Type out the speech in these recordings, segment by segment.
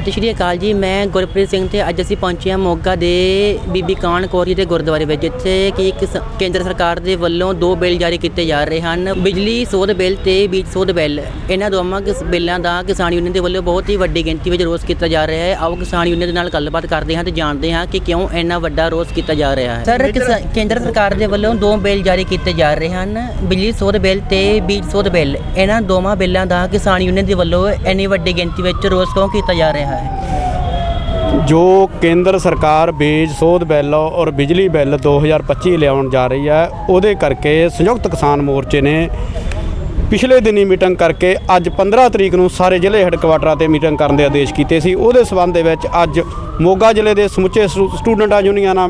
ਸਤਿ ਸ਼੍ਰੀ ਅਕਾਲ ਜੀ। ਮੈਂ ਗੁਰਪ੍ਰੀਤ ਸਿੰਘ ਤੇ ਅੱਜ ਅਸੀਂ ਪਹੁੰਚੇ ਹਾਂ ਮੋਗਾ ਦੇ ਬੀਬੀ ਕਾਨ ਕੌਰ ਜੀ ਦੇ ਗੁਰਦੁਆਰੇ ਵਿੱਚ, ਜਿੱਥੇ ਕਿ ਕਿਸ- ਕੇਂਦਰ ਸਰਕਾਰ ਦੇ ਵੱਲੋਂ ਦੋ ਬਿੱਲ ਜਾਰੀ ਕੀਤੇ ਜਾ ਰਹੇ ਹਨ। ਬਿਜਲੀ ਸੋਧ ਬਿੱਲ ਤੇ ਬੀਜ ਸੋਧ ਬਿੱਲ। ਇਹਨਾਂ ਦੋਵਾਂ ਕਿਸ ਬਿੱਲਾਂ ਦਾ ਕਿਸਾਨ ਯੂਨੀਅਨ ਦੇ ਵੱਲੋਂ ਬਹੁਤ ਹੀ ਵੱਡੀ ਗਿਣਤੀ ਵਿੱਚ ਰੋਸ ਕੀਤਾ ਜਾ ਰਿਹਾ ਹੈ। ਆਓ ਕਿਸਾਨ ਯੂਨੀਅਨ ਦੇ ਨਾਲ ਗੱਲਬਾਤ ਕਰਦੇ ਹਾਂ ਤੇ ਜਾਣਦੇ ਹਾਂ ਕਿ ਕਿਉਂ ਇੰਨਾ ਵੱਡਾ ਰੋਸ ਕੀਤਾ ਜਾ ਰਿਹਾ ਹੈ। ਸਰ, ਕਿਸਾ- ਕੇਂਦਰ ਸਰਕਾਰ ਦੇ ਵੱਲੋਂ ਦੋ ਬਿੱਲ ਜਾਰੀ ਕੀਤੇ ਜਾ ਰਹੇ ਹਨ। ਬਿਜਲੀ ਸੋਧ ਬਿੱਲ ਤੇ ਬੀਜ ਸੋਧ ਬਿੱਲ। ਇਹਨਾਂ ਦੋਵਾਂ ਬਿੱਲਾਂ ਦਾ ਕਿਸਾਨ ਯੂਨੀਅਨ ਦੇ ਵੱਲੋਂ ਇੰਨੀ ਵੱਡੀ ਗਿਣਤੀ ਵਿੱਚ ਰੋਸ ਕਿਉਂ ਕੀਤਾ ਜਾ ਰਿਹਾ ਹੈ? ਜੋ ਕੇਂਦਰ ਸਰਕਾਰ ਬੀਜ ਸੋਧ ਬਿੱਲ ਔਰ ਬਿਜਲੀ ਬਿੱਲ 2025 ਲਿਆਉਣ ਜਾ ਰਹੀ ਹੈ, ਉਹਦੇ ਕਰਕੇ ਸੰਯੁਕਤ ਕਿਸਾਨ ਮੋਰਚੇ ਨੇ ਪਿਛਲੇ ਦਿਨੀ ਮੀਟਿੰਗ ਕਰਕੇ ਅੱਜ 15 ਤਰੀਕ ਨੂੰ ਸਾਰੇ ਜ਼ਿਲ੍ਹੇ ਹੈੱਡਕੁਆਟਰਾਂ ਤੇ ਮੀਟਿੰਗ ਕਰਨ ਦੇ ਆਦੇਸ਼ ਕੀਤੇ ਸੀ। ਉਹਦੇ ਸਬੰਧ ਦੇ ਵਿੱਚ ਅੱਜ ਮੋਗਾ ਜ਼ਿਲ੍ਹੇ ਦੇ ਸਮੁੱਚੇ ਸਟੂ- ਸਟੂਡੈਂਟਾਂ ਯੂਨੀਅਨਾਂ,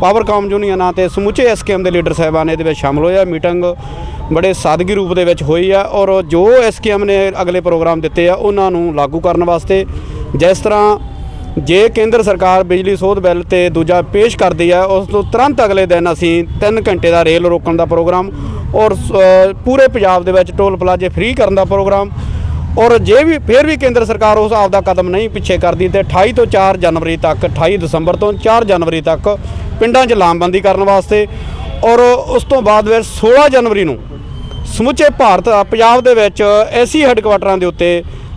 ਪਾਵਰਕਾਮ ਯੂਨੀਅਨਾਂ ਤੇ ਸਮੁੱਚੇ ਐਸਕੇਐਮ ਦੇ ਲੀਡਰ ਸਾਹਿਬਾਨ ਇਹਦੇ ਵਿੱਚ ਸ਼ਾਮਲ ਹੋਇਆ। ਮੀਟਿੰਗ ਬੜੇ ਸਾਦਗੀ ਰੂਪ ਦੇ ਵਿੱਚ ਹੋਈ ਆ ਔਰ ਜੋ ਐਸਕੇਐਮ ਨੇ ਅਗਲੇ ਪ੍ਰੋਗਰਾਮ ਦਿੱਤੇ ਆ, ਉਹਨਾਂ ਨੂੰ ਲਾਗੂ ਕਰਨ ਵਾਸਤੇ ਜਿਸ ਤਰ੍ਹਾਂ ਜੇ ਕੇਂਦਰ ਸਰਕਾਰ ਬਿਜਲੀ ਸੋਧ ਬਿੱਲ ਤੇ ਦੂਜਾ ਪੇਸ਼ ਕਰਦੀ ਹੈ, ਉਸ ਤੋਂ ਤੁਰੰਤ ਅਗਲੇ ਦਿਨ ਅਸੀਂ 3 ਘੰਟੇ ਦਾ ਰੇਲ ਰੋਕਣ ਦਾ ਪ੍ਰੋਗਰਾਮ ਔਰ ਸ- ਪੂਰੇ ਪੰਜਾਬ ਦੇ ਵਿੱਚ ਟੋਲ ਪਲਾਜ਼ੇ ਫ੍ਰੀ ਕਰਨ ਦਾ ਪ੍ਰੋਗਰਾਮ ਔਰ ਜੇ ਵੀ, ਫਿਰ ਵੀ ਕੇਂਦਰ ਸਰਕਾਰ ਉਸ ਆਪ ਦਾ ਕਦਮ ਨਹੀਂ ਪਿੱਛੇ ਕਰਦੀ ਤੇ 28 ਤੋਂ 4 ਜਨਵਰੀ ਤੱਕ 28 ਦਸੰਬਰ ਤੋਂ 4 ਜਨਵਰੀ ਤੱਕ ਪਿੰਡਾਂ 'ਚ ਲਾਮਬੰਦੀ ਕਰਨ ਵਾਸਤੇ ਔਰ ਉਸ ਤੋਂ ਬਾਅਦ ਵਿੱਚ 16 ਜਨਵਰੀ ਨੂੰ ਸਮੁੱਚੇ ਭਾਰਤ, ਪੰਜਾਬ ਦੇ ਵਿੱਚ ਐਸੀ ਹੈੱਡਕੁਆਟਰਾਂ ਦੇ ਉੱਤੇ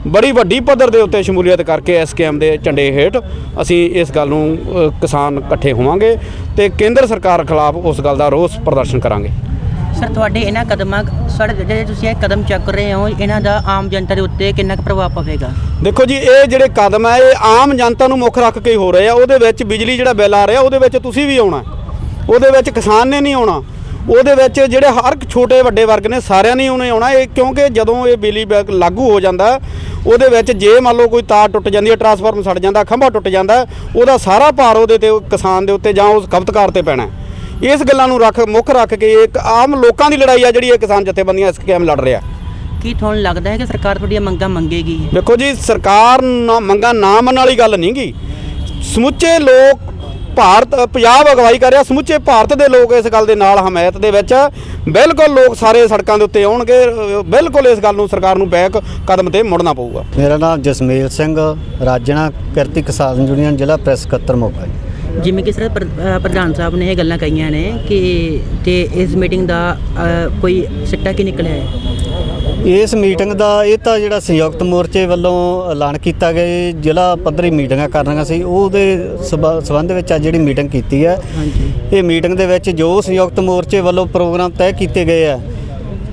ਬੜੀ ਵੱਡੀ ਪੱਧਰ ਦੇ ਉੱਤੇ ਸ਼ਮੂਲੀਅਤ ਕਰਕੇ ਐਸਕੇਐਮ ਦੇ ਝੰਡੇ ਹੇਠ ਅਸੀਂ ਇਸ ਗੱਲ ਨੂੰ ਅ, ਕਿਸਾਨ ਇਕੱਠੇ ਹੋਵਾਂਗੇ ਤੇ ਕੇਂਦਰ ਸਰਕਾਰ ਖਿਲਾਫ ਉਸ ਗੱਲ ਦਾ ਰੋਸ ਪ੍ਰਦਰਸ਼ਨ ਕਰਾਂਗੇ। ਸਰ ਤੁਹਾਡੇ ਇਹਨਾਂ ਕਦਮਾਂ ਸਰ ਜਿਹੜੇ ਤੁਸੀਂ ਇਹ ਕਦਮ ਚੱਕ ਰਹੇ ਹੋ ਇਹਨਾਂ ਦਾ ਆਮ ਜਨਤਾ ਦੇ ਉੱਤੇ ਕਿੰਨਾ ਕੁ ਪ੍ਰਭਾਵ ਪਵੇਗਾ? ਦੇਖੋ ਜੀ ਇਹ ਜਿਹੜੇ ਕਦਮ ਹੈ ਇਹ ਆਮ ਜਨਤਾ ਨੂੰ ਮੁੱਖ ਰੱਖ ਕੇ ਹੀ ਹੋ ਰਹੇ ਆ। ਉਹਦੇ ਵਿੱਚ ਬਿਜਲੀ ਜਿਹੜਾ ਬਿੱਲ ਆ ਰਿਹਾ ਉਹਦੇ ਵਿੱਚ ਤੁਸੀਂ ਵੀ ਆਉਣਾ। ਉਹਦੇ ਵਿੱਚ ਕਿਸਾਨ ਨੇ ਨਹੀਂ ਆਉਣਾ। ਉਹਦੇ ਵਿੱਚ ਜਿਹੜੇ ਹਰ ਇੱਕ ਛੋਟੇ ਵੱਡੇ ਵਰਗ ਨੇ ਸਾਰਿਆਂ ਨੇ ਉਹਨੇ ਆਉਣਾ ਇਹ ਕਿਉਂਕਿ ਜਦੋਂ ਇਹ ਬਿਜਲੀ ਬਿੱਲ ਲਾਗੂ ਹੋ ਜਾਂਦਾ ਉਹਦੇ ਵਿੱਚ ਜੇ ਮੰਨ ਲਓ ਕੋਈ ਤਾਰ ਟੁੱਟ ਜਾਂਦੀ ਹੈ ਟਰਾਂਸਫਾਰਮਰ ਸੜ ਜਾਂਦਾ ਖੰਭਾ ਟੁੱਟ ਜਾਂਦਾ ਉਹਦਾ ਸਾਰਾ ਭਾਰ ਉਹਦੇ ਤੇ ਕਿਸਾਨ ਦੇ ਉੱਤੇ ਜਾਂ ਉਸ ਖਪਤਕਾਰ ਤੇ ਪੈਣਾ। ਇਸ ਗੱਲਾਂ ਨੂੰ ਰੱਖ ਮੁੱਖ ਰੱਖ ਕੇ ਇੱਕ ਆਮ ਲੋਕਾਂ ਦੀ ਲੜਾਈ ਆ ਜਿਹੜੀ ਇਹ ਕਿਸਾਨ ਜਥੇਬੰਦੀਆਂ ਇਸ ਸਕੀਮ ਲੜ ਰਿਹਾ ਕੀ ਤੁਹਾਨੂੰ ਲੱਗਦਾ ਹੈ ਕਿ ਸਰਕਾਰ ਤੁਹਾਡੀਆਂ ਮੰਗਾਂ ਮੰਗੇਗੀ? ਦੇਖੋ ਜੀ ਸਰਕਾਰ ਨਾ ਮੰਗਾਂ ਨਾ ਮੰਨਣ ਵਾਲੀ ਗੱਲ ਨਹੀਂ ਗੀ। ਸਮੁੱਚੇ ਲੋਕ ਭਾਰਤ ਪੰਜਾਬ ਅਗਵਾਈ ਕਰ ਰਿਹਾ ਸਮੁੱਚੇ ਭਾਰਤ ਦੇ ਲੋਕ ਇਸ ਗੱਲ ਦੇ ਨਾਲ ਹਮਾਇਤ ਦੇ ਵਿੱਚ। ਬਿਲਕੁਲ ਲੋਕ ਸਾਰੇ ਸੜਕਾਂ ਦੇ ਉੱਤੇ ਆਉਣਗੇ ਬਿਲਕੁਲ ਇਸ ਗੱਲ ਨੂੰ ਸਰਕਾਰ ਨੂੰ ਬੈਕ ਕਦਮ ਤੇ ਮੁੜਨਾ ਪਊਗਾ। ਮੇਰਾ ਨਾਮ ਜਸਮੇਲ ਸਿੰਘ ਰਾਜਣਾ ਕਿਰਤੀ ਕਿਸਾਨ ਯੂਨੀਅਨ ਜ਼ਿਲ੍ਹਾ ਪ੍ਰੈਸ ਸਕੱਤਰ ਮੋਗਾ ਜੀ। ਜਿਵੇਂ ਕਿ ਸਰ ਪ੍ਰਧਾਨ ਸਾਹਿਬ ਨੇ ਇਹ ਗੱਲਾਂ ਕਹੀਆਂ ਨੇ ਕਿ ਤੇ ਇਸ ਮੀਟਿੰਗ ਦਾ ਕੋਈ ਸਿੱਟਾ ਕੀ ਨਿਕਲਿਆ ਹੈ? ਇਸ ਮੀਟਿੰਗ ਦਾ ਇਹ ਤਾਂ ਜਿਹੜਾ ਸੰਯੁਕਤ ਮੋਰਚੇ ਵੱਲੋਂ ਐਲਾਨ ਕੀਤਾ ਗਿਆ ਇਹ ਜ਼ਿਲ੍ਹਾ ਪੱਧਰੀ ਮੀਟਿੰਗਾਂ ਕਰਨੀਆਂ ਸੀ ਉਹਦੇ ਸਬੰ- ਸੰਬੰਧ ਵਿੱਚ ਅੱਜ ਜਿਹੜੀ ਮੀਟਿੰਗ ਕੀਤੀ ਹੈ। ਇਹ ਮੀਟਿੰਗ ਦੇ ਵਿੱਚ ਜੋ ਸੰਯੁਕਤ ਮੋਰਚੇ ਵੱਲੋਂ ਪ੍ਰੋਗਰਾਮ ਤੈਅ ਕੀਤੇ ਗਏ ਆ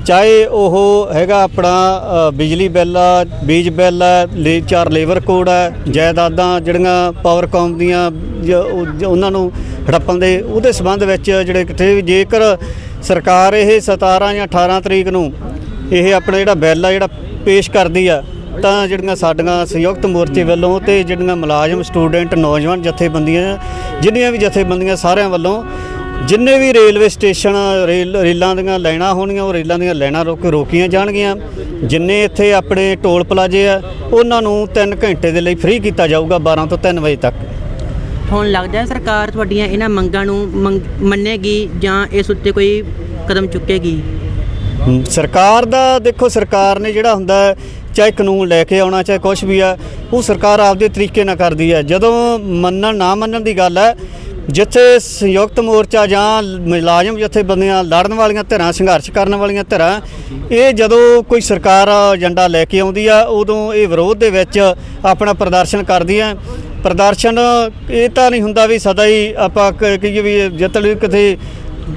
ਚਾਹੇ ਉਹ ਹੈਗਾ ਆਪਣਾ ਬਿਜਲੀ ਬਿੱਲ ਆ ਬੀਜ ਬਿੱਲ ਆ ਲੇ ਚਾਰ ਲੇਬਰ ਕੋਡ ਆ ਜਾਇਦਾਦਾਂ ਜਿਹੜੀਆਂ ਪਾਵਰਕਾਮ ਦੀਆਂ ਜ- ਉਹ- ਜ- ਉਹਨਾਂ ਨੂੰ ਹੜੱਪਣ ਦੇ ਉਹਦੇ ਸੰਬੰਧ ਵਿੱਚ ਜਿਹੜੇ ਕਿਤੇ ਜੇਕਰ ਸਰਕਾਰ ਇਹ 17 ਜਾਂ 18 ਤਰੀਕ ਨੂੰ ਇਹ ਆਪਣਾ ਜਿਹੜਾ ਬਿੱਲ ਆ, ਜਿਹੜਾ ਪੇਸ਼ ਕਰਦੀ ਆ, ਤਾਂ ਜਿਹੜੀਆਂ ਸਾਡੀਆਂ ਸੰਯੁਕਤ ਮੋਰਚੇ ਵੱਲੋਂ ਤੇ ਜਿਹੜੀਆਂ ਮੁਲਾਜ਼ਮ, ਸਟੂਡੈਂਟ, ਨੌਜਵਾਨ ਜਥੇਬੰਦੀਆਂ, ਜਿੰਨੀਆਂ ਵੀ ਜਥੇਬੰਦੀਆਂ ਸਾਰਿਆਂ ਵੱਲੋਂ ਜਿੰਨੇ ਵੀ ਰੇਲਵੇ ਸਟੇਸ਼ਨ, ਰੇਲ, ਰੇਲਾਂ ਦੀਆਂ ਲਾਈਨਾਂ ਹੋਣਗੀਆਂ, ਉਹ ਰੇਲਾਂ ਦੀਆਂ ਲਾਈਨਾਂ ਰੋਕ, ਰੋਕੀਆਂ ਜਾਣਗੀਆਂ। ਜਿੰਨੇ ਇੱਥੇ ਆਪਣੇ ਟੋਲ ਪਲਾਜ਼ੇ ਆ, ਉਹਨਾਂ ਨੂੰ 3 ਘੰਟੇ ਦੇ ਲਈ ਫ੍ਰੀ ਕੀਤਾ ਜਾਊਗਾ 12 ਤੋਂ 3 ਵਜੇ ਤੱਕ। ਹੁਣ ਲੱਗਦਾ ਹੈ ਸਰਕਾਰ ਤੁਹਾਡੀਆਂ ਇਹਨਾਂ ਮੰਗਾਂ ਨੂੰ ਮੰਗ- ਮੰਨੇਗੀ ਜਾਂ ਇਸ ਉੱਤੇ ਕੋਈ ਕਦਮ ਚੁੱਕੇਗੀ? ਸਰਕਾਰ ਦਾ ਦੇਖੋ, ਸਰਕਾਰ ਨੇ ਜਿਹੜਾ ਹੁੰਦਾ ਚਾਹੇ ਕਾਨੂੰਨ ਲੈ ਕੇ ਆਉਣਾ, ਚਾਹੇ ਕੁਝ ਵੀ ਆ ਉਹ ਸਰਕਾਰ ਆਪਦੇ ਤਰੀਕੇ ਨਾਲ ਕਰਦੀ ਹੈ। ਜਦੋਂ ਮੰਨਣ, ਨਾ ਮੰਨਣ ਦੀ ਗੱਲ ਹੈ, ਜਿੱਥੇ ਸੰਯੁਕਤ ਮੋਰਚਾ ਜਾਂ ਮੁਲਾਜ਼ਮ ਜਥੇਬੰਦੀਆਂ ਲੜਨ ਵਾਲੀਆਂ ਧਿਰਾਂ, ਸੰਘਰਸ਼ ਕਰਨ ਵਾਲੀਆਂ ਧਿਰਾਂ, ਇਹ ਜਦੋਂ ਕੋਈ ਸਰਕਾਰ ਏਜੰਡਾ ਲੈ ਕੇ ਆਉਂਦੀ ਆ, ਉਦੋਂ ਇਹ ਵਿਰੋਧ ਦੇ ਵਿੱਚ ਆਪਣਾ ਪ੍ਰਦਰਸ਼ਨ ਕਰਦੀ ਆ ਪ੍ਰਦਰਸ਼ਨ ਇਹ ਤਾਂ ਨਹੀਂ ਹੁੰਦਾ ਵੀ ਸਦਾ ਹੀ ਆਪਾਂ ਕ- ਕਹੀਏ ਵੀ ਜਿੱਤ ਕਿਤੇ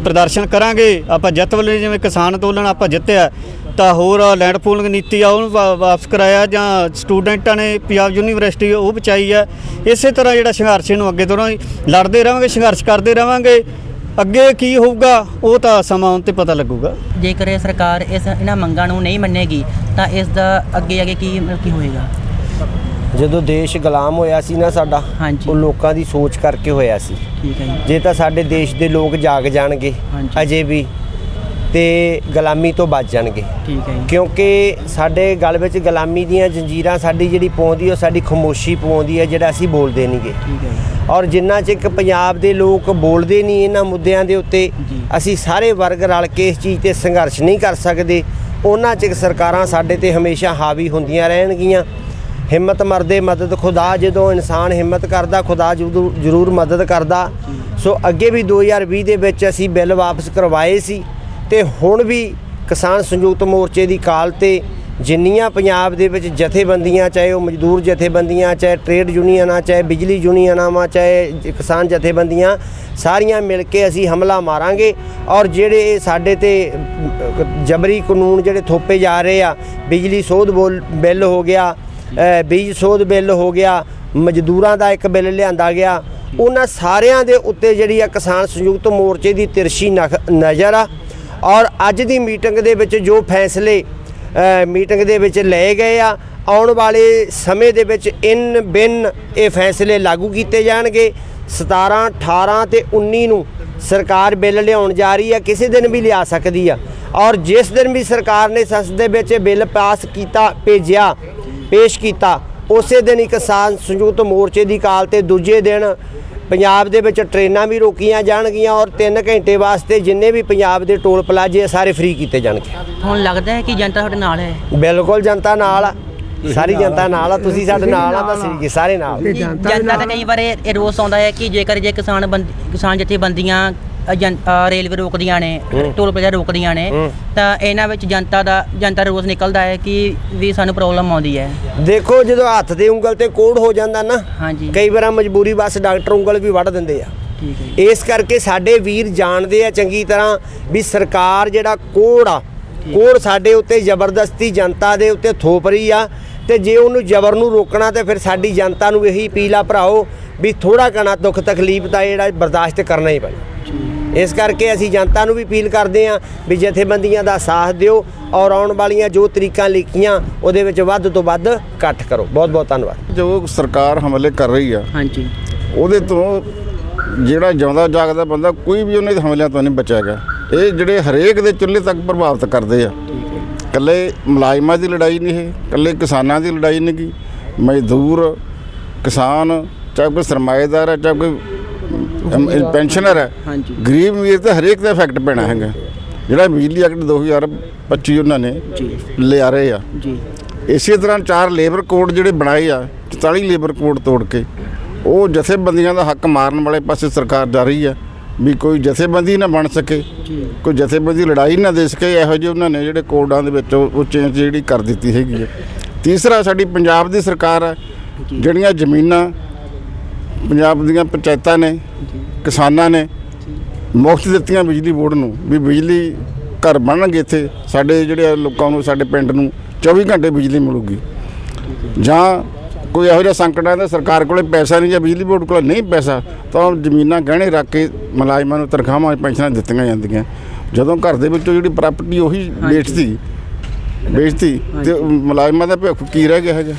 ਪ੍ਰਦਰਸ਼ਨ ਕਰਾਂਗੇ। ਆਪਾਂ ਜਿੱਤ ਵੇਲੇ ਜਿਵੇਂ ਕਿਸਾਨ ਅੰਦੋਲਨ ਆਪਾਂ ਜਿੱਤਿਆ, ਤਾਂ ਹੋਰ ਲੈਂਡ ਪੂਲਿੰਗ ਨੀਤੀ ਆ, ਉਹਨੂੰ ਵਾ- ਵਾਪਸ ਕਰਾਇਆ ਜਾਂ ਸਟੂਡੈਂਟਾਂ ਨੇ ਪੰਜਾਬ ਯੂਨੀਵਰਸਿਟੀ ਉਹ ਬਚਾਈ ਆ। ਇਸੇ ਤਰ੍ਹਾਂ ਜਿਹੜਾ ਸੰਘਰਸ਼ ਨੂੰ ਅੱਗੇ ਤੋਂ ਲੜਦੇ ਰਹਾਂਗੇ, ਸੰਘਰਸ਼ ਕਰਦੇ ਰਹਾਂਗੇ। ਅੱਗੇ ਕੀ ਹੋਊਗਾ, ਉਹ ਤਾਂ ਸਮਾਂ ਆਉਣ ਤੇ ਪਤਾ ਲੱਗੂਗਾ। ਜੇਕਰ ਇਹ ਸਰਕਾਰ ਇਸ ਇਹਨਾਂ ਮੰਗਾਂ ਨੂੰ ਨਹੀਂ ਮੰਨੇਗੀ, ਤਾਂ ਇਸ ਦਾ ਅੱਗੇ ਅੱਗੇ ਕੀ ਕੀ ਹੋਏਗਾ? ਜਦੋਂ ਦੇਸ਼ ਗੁਲਾਮ ਹੋਇਆ ਸੀ ਨਾ ਸਾਡਾ ਹਾਂਜੀ। ਉਹ ਲੋਕਾਂ ਦੀ ਸੋਚ ਕਰਕੇ ਹੋਇਆ ਸੀ। ਠੀਕ ਹੈ ਜੀ। ਜੇ ਤਾਂ ਸਾਡੇ ਦੇਸ਼ ਦੇ ਲੋਕ ਜਾਗ ਜਾਣਗੇ ਹਾਂਜੀ। ਅਜੇ ਵੀ ਤੇ ਗੁਲਾਮੀ ਤੋਂ ਬਚ ਜਾਣਗੇ। ਠੀਕ ਹੈ ਜੀ। ਕਿਉਂਕਿ ਸਾਡੇ ਗਲ ਵਿੱਚ ਗੁਲਾਮੀ ਦੀਆਂ ਜੰਜੀਰਾਂ ਸਾਡੀ ਜਿਹੜੀ ਪਾਉਂਦੀ ਉਹ ਸਾਡੀ ਖਮੋਸ਼ੀ ਪਾਉਂਦੀ ਹੈ ਜਿਹੜਾ ਅਸੀਂ ਬੋਲਦੇ ਨਹੀਂਗੇ। ਠੀਕ ਹੈ ਜੀ। ਔਰ ਜਿੰਨਾ ਚਿਰ ਪੰਜਾਬ ਦੇ ਲੋਕ ਬੋਲਦੇ ਨਹੀਂ ਇਹਨਾਂ ਮੁੱਦਿਆਂ ਦੇ ਉੱਤੇ ਜੀ। ਅਸੀਂ ਸਾਰੇ ਵਰਗ ਰਲ ਕੇ ਇਸ ਚੀਜ਼ ਤੇ ਸੰਘਰਸ਼ ਨਹੀਂ ਕਰ ਸਕਦੇ। ਉਹਨਾਂ ਚਿਰ ਸਰਕਾਰਾਂ ਸਾਡੇ ਤੇ ਹਮੇਸ਼ਾ ਹਾਵੀ ਹੁੰਦੀਆਂ ਰਹਿਣਗੀਆਂ। ਹਿੰਮਤ ਮਰਦੇ ਮਦਦ ਖੁਦਾ ਜਦੋਂ ਇਨਸਾਨ ਹਿੰਮਤ ਕਰਦਾ, ਖੁਦਾ ਜ਼ਰੂਰ ਜ਼ਰੂਰ ਮਦਦ ਕਰਦਾ। ਸੋ ਅੱਗੇ ਵੀ 2020 ਦੇ ਵਿੱਚ ਅਸੀਂ ਬਿੱਲ ਵਾਪਸ ਕਰਵਾਏ ਸੀ ਤੇ ਹੁਣ ਵੀ ਕਿਸਾਨ ਸੰਯੁਕਤ ਮੋਰਚੇ ਦੀ ਕਾਲ ਤੇ ਜਿੰਨੀਆਂ ਪੰਜਾਬ ਦੇ ਵਿੱਚ ਜਥੇਬੰਦੀਆਂ, ਚਾਹੇ ਉਹ ਮਜ਼ਦੂਰ ਜਥੇਬੰਦੀਆਂ, ਚਾਹੇ ਟ੍ਰੇਡ ਯੂਨੀਅਨਾਂ, ਚਾਹੇ ਬਿਜਲੀ ਯੂਨੀਅਨਾਂ ਵਾ ਚਾਹੇ ਕਿਸਾਨ ਜਥੇਬੰਦੀਆਂ, ਸਾਰੀਆਂ ਮਿਲ ਕੇ ਅਸੀਂ ਹਮਲਾ ਮਾਰਾਂਗੇ ਔਰ ਜਿਹੜੇ ਸਾਡੇ ਤੇ ਜਬਰੀ ਕਾਨੂੰਨ ਜਿਹੜੇ ਥੋਪੇ ਜਾ ਰਹੇ ਆ, ਬਿਜਲੀ ਸੋਧ ਬੋਲ- ਬਿੱਲ ਹੋ ਗਿਆ ਬੀਜ ਸੋਧ ਬਿੱਲ ਹੋ ਗਿਆ, ਮਜ਼ਦੂਰਾਂ ਦਾ ਇੱਕ ਬਿੱਲ ਲਿਆਂਦਾ ਗਿਆ। ਉਹਨਾਂ ਸਾਰਿਆਂ ਦੇ ਉੱਤੇ ਜਿਹੜੀ ਆ ਕਿਸਾਨ ਸੰਯੁਕਤ ਮੋਰਚੇ ਦੀ ਤਿਰਸ਼ੀ ਨਖ- ਨਜ਼ਰ ਆ। ਔਰ ਅੱਜ ਦੀ ਮੀਟਿੰਗ ਦੇ ਵਿੱਚ ਜੋ ਫੈਸਲੇ ਮੀਟਿੰਗ ਦੇ ਵਿੱਚ ਲਏ ਗਏ ਆ, ਆਉਣ ਵਾਲੇ ਸਮੇਂ ਦੇ ਵਿੱਚ ਇਨ ਬਿਨ ਇਹ ਫੈਸਲੇ ਲਾਗੂ ਕੀਤੇ ਜਾਣਗੇ। 17 18 ਤੇ 19 ਨੂੰ ਸਰਕਾਰ ਬਿੱਲ ਲਿਆਉਣ ਜਾ ਰਹੀ ਹੈ ਕਿਸੇ ਦਿਨ ਵੀ ਲਿਆ ਸਕਦੀ ਆ। ਔਰ ਜਿਸ ਦਿਨ ਵੀ ਸਰਕਾਰ ਨੇ ਸੰਸਦ ਦੇ ਵਿੱਚ ਇਹ ਬਿੱਲ ਪਾਸ ਕੀਤਾ, ਭੇਜਿਆ ਪੇਸ਼ ਕੀਤਾ। ਉਸੇ ਦਿਨ ਹੀ ਕਿਸਾਨ ਸੰਯੁਕਤ ਮੋਰਚੇ ਦੀ ਕਾਲ ਤੇ ਦੂਜੇ ਦਿਨ ਪੰਜਾਬ ਦੇ ਵਿੱਚ ਟ੍ਰੇਨਾਂ ਵੀ ਰੋਕੀਆਂ ਜਾਣਗੀਆਂ ਔਰ 3 ਘੰਟੇ ਵਾਸਤੇ ਜਿੰਨੇ ਵੀ ਪੰਜਾਬ ਦੇ ਟੋਲ ਪਲਾਜ਼ੇ ਆ, ਸਾਰੇ ਫ੍ਰੀ ਕੀਤੇ ਜਾਣਗੇ। ਹੁਣ ਲੱਗਦਾ ਹੈ ਕਿ ਜਨਤਾ ਤੁਹਾਡੇ ਨਾਲ ਹੈ। ਬਿਲਕੁਲ ਜਨਤਾ ਨਾਲ ਆ। ਸਾਰੀ ਜਨਤਾ ਨਾਲ ਆ ਤੁਸੀਂ ਸਾਡੇ ਨਾਲ ਆ ਦੱਸੀ ਸਾਰੇ ਨਾਲ। ਜਨਤਾ ਦਾ ਕਈ ਵਾਰ ਇਹ ਰੋਸ ਆਉਂਦਾ ਹੈ ਕਿ ਜੇਕਰ ਜੇ ਕਿਸਾਨ ਕਿਸਾਨ ਜਥੇਬੰਦੀਆਂ ਜਨ- ਅ, ਰੇਲਵੇ ਰੋਕਦੀਆਂ ਨੇ ਟੋਲ ਪਲਾਜ਼ਾ ਰੋਕਦੀਆਂ ਨੇ ਤਾਂ ਇਹਨਾਂ ਵਿੱਚ ਜਨਤਾ ਦਾ ਜਨਤਾ ਦਾ ਰੋਸ ਨਿਕਲਦਾ ਹੈ ਕਿ ਵੀ ਸਾਨੂੰ ਪ੍ਰੋਬਲਮ ਆਉਂਦੀ ਹੈ। ਦੇਖੋ ਜਦੋਂ ਹੱਥ ਦੇ ਉਂਗਲ ਤੇ ਕੋੜ ਹੋ ਜਾਂਦਾ ਨਾ ਹਾਂਜੀ। ਕਈ ਵਾਰ ਮਜਬੂਰੀ ਬਸ ਡਾਕਟਰ ਉਂਗਲ ਵੀ ਵੱਢ ਦਿੰਦੇ ਆ। ਠੀਕ ਹੈ ਇਸ ਕਰਕੇ ਸਾਡੇ ਵੀਰ ਜਾਣਦੇ ਆ ਚੰਗੀ ਤਰ੍ਹਾਂ ਵੀ ਸਰਕਾਰ ਜਿਹੜਾ ਕੋੜ ਆ ਕੋੜ ਸਾਡੇ ਉੱਤੇ ਜ਼ਬਰਦਸਤੀ ਜਨਤਾ ਦੇ ਉੱਤੇ ਥੋਪ ਰਹੀ ਆ ਤੇ ਜੇ ਉਹਨੂੰ ਜ਼ਬਰ ਨੂੰ ਰੋਕਣਾ ਤੇ ਫਿਰ ਸਾਡੀ ਜਨਤਾ ਨੂੰ ਇਹੀ ਅਪੀਲ ਆ ਭਰਾਓ ਵੀ ਥੋੜਾ ਕਣਾ ਦੁੱਖ ਤਕਲੀਫ ਦਾ ਜਿਹੜਾ ਬਰਦਾਸ਼ਤ ਕਰਨਾ ਹੀ ਪੈਣਾ ਇਸ ਕਰਕੇ ਅਸੀਂ ਜਨਤਾ ਨੂੰ ਵੀ ਅਪੀਲ ਕਰਦੇ ਹਾਂ ਵੀ ਜਥੇਬੰਦੀਆਂ ਦਾ ਸਾਥ ਦਿਓ ਔਰ ਆਉਣ ਵਾਲੀਆਂ ਜੋ ਤਰੀਕਾਂ ਲਿਖੀਆਂ ਉਹਦੇ ਵਿੱਚ ਵੱਧ ਤੋਂ ਵੱਧ ਇਕੱਠ ਕਰੋ। ਬਹੁਤ ਬਹੁਤ ਧੰਨਵਾਦ। ਜੋ ਸਰਕਾਰ ਹਮਲੇ ਕਰ ਰਹੀ ਆ ਹਾਂਜੀ। ਉਹਦੇ ਤੋਂ ਜਿਹੜਾ ਜਿਉਂਦਾ ਜਾਗਦਾ ਬੰਦਾ ਕੋਈ ਵੀ ਉਹਨਾਂ ਦੇ ਹਮਲਿਆਂ ਤੋਂ ਨਹੀਂ ਬਚੇਗਾ ਇਹ ਜਿਹੜੇ ਹਰੇਕ ਦੇ ਚੁੱਲ੍ਹੇ ਤੱਕ ਪ੍ਰਭਾਵਿਤ ਕਰਦੇ ਆ। ਇਕੱਲੇ ਮੁਲਾਜ਼ਮਾਂ ਦੀ ਲੜਾਈ ਨਹੀਂ ਇਹ ਇਕੱਲੇ ਕਿਸਾਨਾਂ ਦੀ ਲੜਾਈ ਨਹੀਂ ਗੀ। ਮਜ਼ਦੂਰ ਕਿਸਾਨ ਚਾਹੇ ਕੋਈ ਸਰਮਾਏਦਾਰ ਹੈ ਚਾਹੇ ਕੋਈ ਅਮ, ਪੈਨਸ਼ਨਰ ਹੈ। ਹਾਂਜੀ। ਗਰੀਬ ਅਮੀਰ ਤੇ ਹਰੇਕ ਦਾ ਇਫੈਕਟ ਪੈਣਾ ਹੈਗਾ। ਜਿਹੜਾ ਬਿਜਲੀ ਐਕਟ 2025 ਉਹਨਾਂ ਨੇ ਜੀ। ਲਿਆ ਰਹੇ ਆ। ਜੀ। ਇਸੇ ਤਰ੍ਹਾਂ ਚਾਰ ਲੇਬਰ ਕੋਡ ਜਿਹੜੇ ਬਣਾਏ ਆ 44 ਲੇਬਰ ਕੋਡ ਤੋੜ ਕੇ ਉਹ ਜਥੇਬੰਦੀਆਂ ਦਾ ਹੱਕ ਮਾਰਨ ਵਾਲੇ ਪਾਸੇ ਸਰਕਾਰ ਜਾ ਰਹੀ ਆ ਵੀ ਕੋਈ ਜਥੇਬੰਦੀ ਨਾ ਬਣ ਸਕੇ ਜੀ। ਕੋਈ ਜਥੇਬੰਦੀ ਲੜਾਈ ਨਾ ਦੇ ਸਕੇ ਇਹੋ ਜਿਹੇ ਉਹਨਾਂ ਨੇ ਜਿਹੜੇ ਕੋਡਾਂ ਦੇ ਵਿੱਚ ਉਹ ਚੇਂਜ ਜਿਹੜੀ ਕਰ ਦਿੱਤੀ ਹੈਗੀ ਹੈ ਤੀਸਰਾ ਸਾਡੀ ਪੰਜਾਬ ਦੀ ਸਰਕਾਰ ਹੈ ਜਿਹੜੀਆਂ ਜ਼ਮੀਨਾਂ ਪੰਜਾਬ ਦੀਆਂ ਪੰਚਾਇਤਾਂ ਨੇ ਕਿਸਾਨਾਂ ਨੇ ਮੁਫਤ ਦਿੱਤੀਆਂ ਬਿਜਲੀ ਬੋਰਡ ਨੂੰ ਵੀ ਬਿਜਲੀ ਘਰ ਬਣਨਗੇ ਇੱਥੇ। ਸਾਡੇ ਜਿਹੜੇ ਲੋਕਾਂ ਨੂੰ ਸਾਡੇ ਪਿੰਡ ਨੂੰ 24 ਘੰਟੇ ਬਿਜਲੀ ਮਿਲੂਗੀ। ਜਾਂ ਕੋਈ ਇਹੋ ਜਿਹਾ ਸੰਕਟ ਆਉਂਦਾ ਸਰਕਾਰ ਕੋਲੇ ਪੈਸਾ ਨਹੀਂ ਜਾਂ ਬਿਜਲੀ ਬੋਰਡ ਕੋਲ ਨਹੀਂ ਪੈਸਾ ਤਾਂ ਜ਼ਮੀਨਾਂ ਗਹਿਣੇ ਰੱਖ ਕੇ ਮੁਲਾਜ਼ਮਾਂ ਨੂੰ ਤਨਖਾਹਾਂ ਪੈਨਸ਼ਨਾਂ ਦਿੱਤੀਆਂ ਜਾਂਦੀਆਂ। ਜਦੋਂ ਘਰ ਦੇ ਵਿੱਚੋਂ ਜਿਹੜੀ ਪ੍ਰਾਪਰਟੀ ਉਹੀ ਵੇਚਤੀ ਵੇਚਤੀ ਤੇ ਮੁਲਾਜ਼ਮਾਂ ਦਾ ਭੁੱਖ ਕੀ ਰਹਿ ਗਿਆ ਹੈਗਾ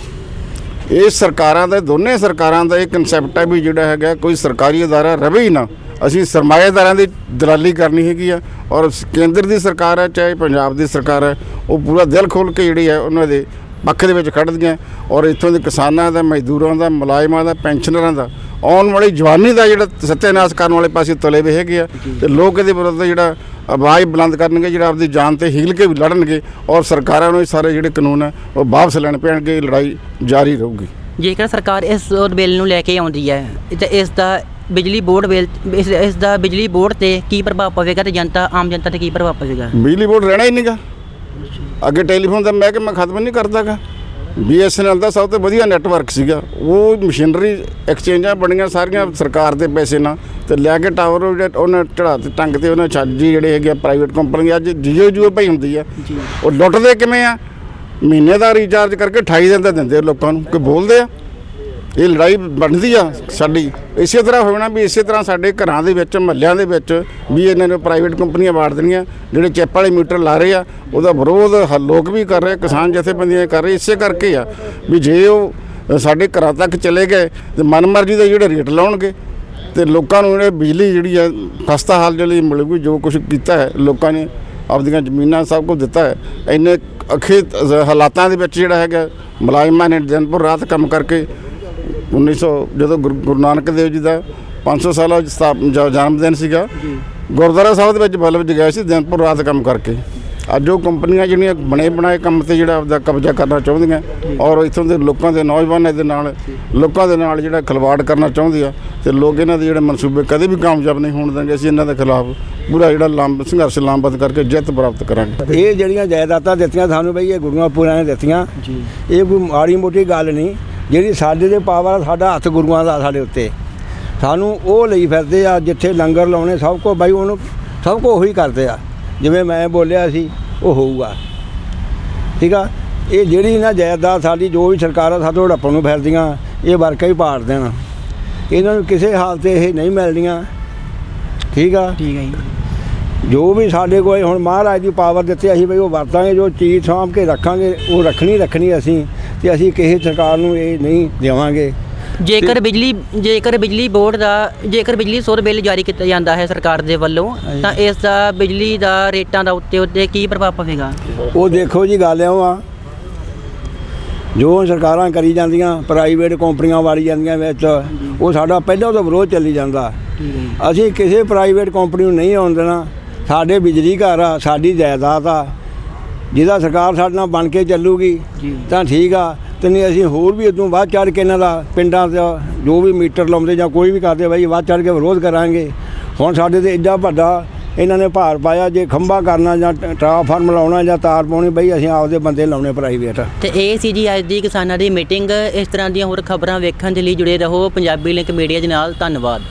ਇਹ ਸਰਕਾਰਾਂ ਦਾ, ਦੋਨੇ ਸਰਕਾਰਾਂ ਦਾ ਇਹ ਕਨਸੈਪਟ ਹੈ ਵੀ ਜਿਹੜਾ ਹੈਗਾ, ਕੋਈ ਸਰਕਾਰੀ ਅਦਾਰਾ ਰਵੇ ਹੀ ਨਾ। ਅਸੀਂ ਸਰਮਾਏਦਾਰਾਂ ਦੀ ਦਲਾਲੀ ਕਰਨੀ ਹੈਗੀ ਆ ਔਰ ਕੇਂਦਰ ਦੀ ਸਰਕਾਰ ਹੈ ਚਾਹੇ ਪੰਜਾਬ ਦੀ ਸਰਕਾਰ ਹੈ ਉਹ ਪੂਰਾ ਦਿਲ ਖੋਲ ਕੇ ਜਿਹੜੀ ਹੈ ਉਹਨਾਂ ਦੇ ਪੱਖ ਦੇ ਵਿੱਚ ਖੜਦੀਆਂ ਔਰ ਇੱਥੋਂ ਦੇ ਕਿਸਾਨਾਂ ਦਾ, ਮਜ਼ਦੂਰਾਂ ਦਾ, ਮੁਲਾਜ਼ਮਾਂ ਦਾ, ਪੈਨਸ਼ਨਰਾਂ ਦਾ ਆਉਣ ਵਾਲੀ ਜਵਾਨੀ ਦਾ ਜਿਹੜਾ ਸੱਤਿਆਨਾਸ਼ ਕਰਨ ਵਾਲੇ ਪਾਸੇ ਤੁਲੇ ਵੇ ਹੈਗੇ ਆ ਤੇ ਲੋਕ ਇਹਦੇ ਵਿਰੁੱਧ ਜਿਹੜਾ ਆਵਾਜ਼ ਬੁਲੰਦ ਕਰਨਗੇ ਜਿਹੜਾ ਆਪਦੀ ਜਾਨ ਤੇ ਹੀਲ ਕੇ ਵੀ ਲੜਨਗੇ ਔਰ ਸਰਕਾਰਾਂ ਨੂੰ ਇਹ ਸਾਰੇ ਜਿਹੜੇ ਕਾਨੂੰਨ ਹੈ ਉਹ ਵਾਪਸ ਲੈਣ ਪੈਣਗੇ ਲੜਾਈ ਜਾਰੀ ਰਹੂਗੀ। ਜੇਕਰ ਸਰਕਾਰ ਇਸ ਬਿੱਲ ਨੂੰ ਲੈ ਕੇ ਆਉਂਦੀ ਹੈ ਤੇ ਇਸ ਦਾ ਬਿਜਲੀ ਬੋਰਡ ਬਿੱਲ ਇਸ ਇਸ ਦਾ ਬਿਜਲੀ ਬੋਰਡ ਤੇ ਕੀ ਪ੍ਰਭਾਵ ਪਵੇਗਾ ਤੇ ਜਨਤਾ ਆਮ ਜਨਤਾ ਤੇ ਕੀ ਪ੍ਰਭਾਵ ਪਵੇਗਾ? ਬਿਜਲੀ ਬੋਰਡ ਰਹਿਣਾ ਹੀ ਨਹੀਂਗਾ ਅੱਗੇ ਟੈਲੀਫੋਨ ਦਾ ਮਹਿਕਮਾ ਖਤਮ ਨਹੀਂ ਕਰਦਾਗਾ। ਬੀਐਸਐਨਐਲ ਦਾ ਸਭ ਤੋਂ ਵਧੀਆ ਨੈਟਵਰਕ ਸੀਗਾ। ਉਹ ਮਸ਼ੀਨਰੀ ਐਕਸਚੇਂਜਾਂ ਬਣੀਆਂ ਸਾਰੀਆਂ ਸਰਕਾਰ ਦੇ ਪੈਸੇ ਨਾਲ ਤੇ ਲੈ ਕੇ ਟਾਵਰ ਉਹਨਾਂ ਚੜਾ ਤੇ ਟੰਗ ਤੇ ਉਹਨਾਂ ਛੱਜੀ ਜਿਹੜੇ ਹੈਗੇ ਪ੍ਰਾਈਵੇਟ ਕੰਪਨੀ ਅੱਜ ਜੀਓ ਜੀਓ ਪਈ ਹੁੰਦੀ ਆ। ਉਹ ਲੁੱਟਦੇ ਕਿਵੇਂ ਆ? ਮਹੀਨੇ ਦਾ ਰੀਚਾਰਜ ਕਰਕੇ 28 ਦਿਨ ਦਾ ਦਿੰਦੇ ਲੋਕਾਂ ਨੂੰ ਕੋਈ ਬੋਲਦੇ ਆ? ਇਹ ਲੜਾਈ ਬਣਦੀ ਆ ਸਾਡੀ। ਇਸੇ ਤਰ੍ਹਾਂ ਹੋਣਾ ਵੀ ਇਸੇ ਤਰ੍ਹਾਂ ਸਾਡੇ ਘਰਾਂ ਦੇ ਵਿੱਚ, ਮਹੱਲਿਆਂ ਦੇ ਵਿੱਚ ਵੀ ਇਹਨਾਂ ਨੇ ਪ੍ਰਾਈਵੇਟ ਕੰਪਨੀਆਂ ਵਾੜ ਦੇਣੀਆਂ, ਜਿਹੜੇ ਚੈਪ ਵਾਲੇ ਮੀਟਰ ਲਾ ਰਹੇ ਆ, ਉਹਦਾ ਵਿਰੋਧ ਹ- ਲੋਕ ਵੀ ਕਰ ਰਹੇ, ਕਿਸਾਨ ਜਥੇਬੰਦੀਆਂ ਕਰ ਰਹੇ, ਇਸੇ ਕਰਕੇ ਆ ਵੀ ਜੇ ਉਹ ਸਾਡੇ ਘਰਾਂ ਤੱਕ ਚਲੇ ਗਏ, ਤੇ ਮਨਮਰਜ਼ੀ ਦੇ ਜਿਹੜੇ ਰੇਟ ਲਾਉਣਗੇ, ਤੇ ਲੋਕਾਂ ਨੂੰ ਜਿਹੜੇ ਬਿਜਲੀ ਜਿਹੜੀ ਆ ਖਸਤਾ ਹਾਲ ਜਿਹੜੀ ਮਿਲੂਗੀ, ਜੋ ਕੁਝ ਕੀਤਾ ਹੈ, ਲੋਕਾਂ ਨੇ ਆਪਦੀਆਂ ਜ਼ਮੀਨਾਂ ਸਭ ਕੁਝ ਦਿੱਤਾ ਹੈ। ਇੰਨੇ ਅਖੇ ਹਾਲਾਤਾਂ ਦੇ ਵਿੱਚ ਜਿਹੜਾ ਹੈਗਾ, ਮੁਲਾਜ਼ਮਾਂ ਨੇ ਦਿਨ ਰਾਤ ਕੰਮ ਕਰਕੇ 1900 ਜਦੋਂ ਗੁਰੂ ਗੁਰੂ ਨਾਨਕ ਦੇਵ ਜੀ ਦਾ 500 ਸਾਲਾ ਸਥਾਪ- ਜ- ਜਨਮ ਦਿਨ ਸੀਗਾ ਗੁਰਦੁਆਰਾ ਸਾਹਿਬ ਦੇ ਵਿੱਚ ਬਲਬ ਜਗਾਇਆ ਸੀ ਦਿਨ ਰਾਤ ਕੰਮ ਕਰਕੇ। ਅੱਜ ਉਹ ਕੰਪਨੀਆਂ ਜਿਹੜੀਆਂ ਬਣੇ ਬਣਾਏ ਕੰਮ ਤੇ ਜਿਹੜਾ ਆਪਦਾ ਕਬਜ਼ਾ ਕਰਨਾ ਚਾਹੁੰਦੀਆਂ ਔਰ ਇੱਥੋਂ ਦੇ ਲੋਕਾਂ ਦੇ ਨੌਜਵਾਨਾਂ ਦੇ ਨਾਲ ਲੋਕਾਂ ਦੇ ਨਾਲ ਜਿਹੜਾ ਖਿਲਵਾੜ ਕਰਨਾ ਚਾਹੁੰਦੀ ਆ ਤੇ ਲੋਕ ਇਹਨਾਂ ਦੇ ਜਿਹੜੇ ਮਨਸੂਬੇ ਕਦੇ ਵੀ ਕਾਮਯਾਬ ਨਹੀਂ ਹੋਣ ਦੇਣਗੇ ਅਸੀਂ ਇਹਨਾਂ ਦੇ ਖਿਲਾਫ ਪੂਰਾ ਜਿਹੜਾ ਲੰਬ ਸੰਘਰਸ਼ ਲਾਮਬੱਧ ਕਰਕੇ ਜਿੱਤ ਪ੍ਰਾਪਤ ਕਰਾਂਗੇ। ਇਹ ਜਿਹੜੀਆਂ ਜਾਇਦਾਦਾਂ ਦਿੱਤੀਆਂ ਸਾਨੂੰ ਬਈ ਇਹ ਗੁਰੂਆਂ ਪੁਰਾਂ ਨੇ ਦਿੱਤੀਆਂ ਜੀ। ਇਹ ਕੋਈ ਮਾੜੀ ਮੋਟੀ ਗੱਲ ਨਹੀਂ। ਜਿਹੜੀ ਸਾਡੇ ਦੇ ਪਾਵਰ ਆ, ਸਾਡਾ ਹੱਥ ਗੁਰੂਆਂ ਦਾ ਸਾਡੇ ਉੱਤੇ। ਸਾਨੂੰ ਉਹ ਲਈ ਫਿਰਦੇ ਆ ਜਿੱਥੇ ਲੰਗਰ ਲਾਉਣੇ ਸਭ ਕੋ ਬਾਈ ਉਹਨੂੰ ਸਭ ਕੋ ਉਹੀ ਕਰਦੇ ਆ। ਜਿਵੇਂ ਮੈਂ ਬੋਲਿਆ ਸੀ ਉਹ ਹੋਊਗਾ। ਠੀਕ ਆ? ਇਹ ਜਿਹੜੀ ਨਾ ਜਾਇਦਾਦ ਸਾਡੀ ਜੋ ਵੀ ਸਰਕਾਰਾਂ ਸਾਥੋਂ ਹੜੱਪਣ ਨੂੰ ਫਿਰਦੀਆਂ ਇਹ ਵਰਕਾ ਹੀ ਪਾੜ ਦੇਣ। ਇਹਨਾਂ ਨੂੰ ਕਿਸੇ ਹਾਲਤ ਇਹ ਨਹੀਂ ਮਿਲਦੀਆਂ। ਠੀਕ ਆ? ਠੀਕ ਹੈ ਜੀ। ਜੋ ਵੀ ਸਾਡੇ ਕੋਲ ਹੁਣ ਮਹਾਰਾਜ ਦੀ ਪਾਵਰ ਦਿੱਤੀ ਅਸੀਂ ਬਈ ਉਹ ਵਰਤਾਂਗੇ ਜੋ ਚੀਜ਼ ਸਾਂਭ ਕੇ ਰੱਖਾਂਗੇ ਉਹ ਰੱਖਣੀ ਰੱਖਣੀ ਅਸੀਂ। ਤੇ ਅਸੀਂ ਕਿਸੇ ਸਰਕਾਰ ਨੂੰ ਇਹ ਨਹੀਂ ਦੇਵਾਂਗੇ। ਜੇਕਰ ਬਿਜਲੀ ਜੇਕਰ ਬਿਜਲੀ ਬੋਰਡ ਦਾ ਜੇਕਰ ਬਿਜਲੀ ਸੋਧ ਬਿੱਲ ਜਾਰੀ ਕੀਤਾ ਜਾਂਦਾ ਹੈ ਸਰਕਾਰ ਦੇ ਵੱਲੋਂ ਤਾਂ ਇਸ ਦਾ ਬਿਜਲੀ ਦਾ ਰੇਟਾਂ ਦਾ ਉੱਤੇ ਉੱਤੇ ਕੀ ਪ੍ਰਭਾਵ ਪਵੇਗਾ? ਉਹ ਦੇਖੋ ਜੀ ਗੱਲ ਆ। ਜੋ ਸਰਕਾਰਾਂ ਕਰੀ ਜਾਂਦੀਆਂ ਪ੍ਰਾਈਵੇਟ ਕੰਪਨੀਆਂ ਵਾਲੀ ਜਾਂਦੀਆਂ ਵਿੱਚ ਉਹ ਸਾਡਾ ਪਹਿਲਾਂ ਤੋਂ ਵਿਰੋਧ ਚੱਲੀ ਜਾਂਦਾ। ਅਸੀਂ ਕਿਸੇ ਪ੍ਰਾਈਵੇਟ ਕੰਪਨੀ ਨੂੰ ਨਹੀਂ ਆਉਣ ਦੇਣਾ। ਸਾਡੇ ਬਿਜਲੀ ਘਰ ਆ ਸਾਡੀ ਜਾਇਦਾਦ ਆ। ਜਿਹਦਾ ਸਰਕਾਰ ਸਾਡੇ ਨਾਲ ਬਣ ਕੇ ਚੱਲੂਗੀ ਤਾਂ ਠੀਕ ਆ। ਤੇ ਨਹੀਂ ਅਸੀਂ ਹੋਰ ਵੀ ਇਦੋਂ ਵੱਧ ਚੜ ਕੇ ਇਹਨਾਂ ਦਾ ਪਿੰਡਾਂ ਦਾ ਜੋ ਵੀ ਮੀਟਰ ਲਾਉਂਦੇ ਜਾਂ ਕੋਈ ਵੀ ਕਰਦੇ ਬਾਈ ਵੱਧ ਚੜ ਕੇ ਵਿਰੋਧ ਕਰਾਂਗੇ। ਹੁਣ ਸਾਡੇ ਤੇ ਇੱਡਾ ਵੱਡਾ ਇਹਨਾਂ ਨੇ ਭਾਰ ਪਾਇਆ ਜੇ ਖੰਭਾ ਕਰਨਾ ਜਾਂ ਟਰਾਂਸਫਾਰਮ ਲਾਉਣਾ ਜਾਂ ਤਾਰ ਪਾਉਣੀ ਬਈ ਅਸੀਂ ਆਪਦੇ ਬੰਦੇ ਲਾਉਣੇ ਪ੍ਰਾਈਵੇਟ ਤੇ ਇਹ ਸੀ ਜੀ ਅੱਜ ਦੀ ਕਿਸਾਨਾਂ ਦੀ ਮੀਟਿੰਗ। ਇਸ ਤਰ੍ਹਾਂ ਦੀਆਂ ਹੋਰ ਖਬਰਾਂ ਵੇਖਣ ਦੇ ਲਈ ਜੁੜੇ ਰਹੋ। ਪੰਜਾਬੀ ਲਿੰਕ ਮੀਡੀਆ ਦੇ ਨਾਲ। ਧੰਨਵਾਦ।